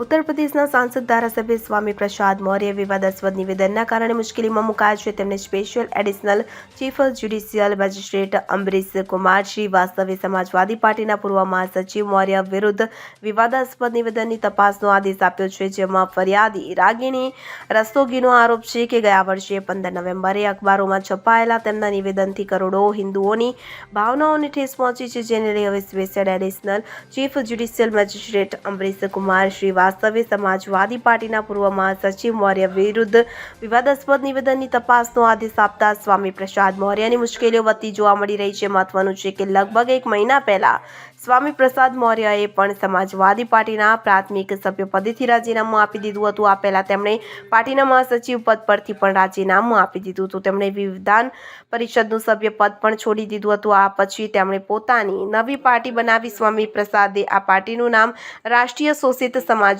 ઉત્તર પ્રદેશના સાંસદ ધારાસભ્ય સ્વામી પ્રસાદ મૌર્ય વિવાદાસ્પદ નિવેદનના કારણે મુશ્કેલીમાં મુકાયા છે. તેમને special additional chief judicial magistrate Amarish Kumar શ્રીવાસ્તવે સમાજવાદી પાર્ટીના પૂર્વ મહાસચિવ મૌર્ય વિરુદ્ધ વિવાદાસ્પદ નિવેદનની તપાસનો આદેશ આપ્યો છે, જેમાં ફરિયાદી રાગીણી રસ્તોગીનો આરોપ છે કે ગયા વર્ષે પંદર નવેમ્બરે અખબારોમાં છપાયેલા તેમના નિવેદનથી કરોડો હિન્દુઓની ભાવનાઓને ઠેસ પહોંચી છે. જેને લઈ હવે special additional chief judicial magistrate Amarish Kumar શ્રીવાસ્તવે સમાજવાદી પાર્ટીના પૂર્વ મહાસચિવ મૌર્ય વિરુદ્ધ વિવાદાસ્પદ નિવેદનની તપાસનો આદેશ આપતા સ્વામી પ્રસાદ મૌર્યની મુશ્કેલીઓ વધતી જોવા મળી રહી છે. મહત્વનું છે કે લગભગ એક મહિના પહેલા સ્વામી પ્રસાદ મૌર્યએ પણ સમાજવાદી પાર્ટીના પ્રાથમિક સભ્યપદેથી રાજીનામું આપી દીધું હતું. આ પહેલા તેમણે પાર્ટીના મહાસચિવ પદ પરથી પણ રાજીનામું આપી દીધું હતું. તેમણે વિધાન પરિષદનું સભ્ય પદ પણ છોડી દીધું હતું. આ પછી તેમણે પોતાની નવી પાર્ટી બનાવી. સ્વામી પ્રસાદે આ પાર્ટીનું નામ રાષ્ટ્રીય શોષિત સમાજ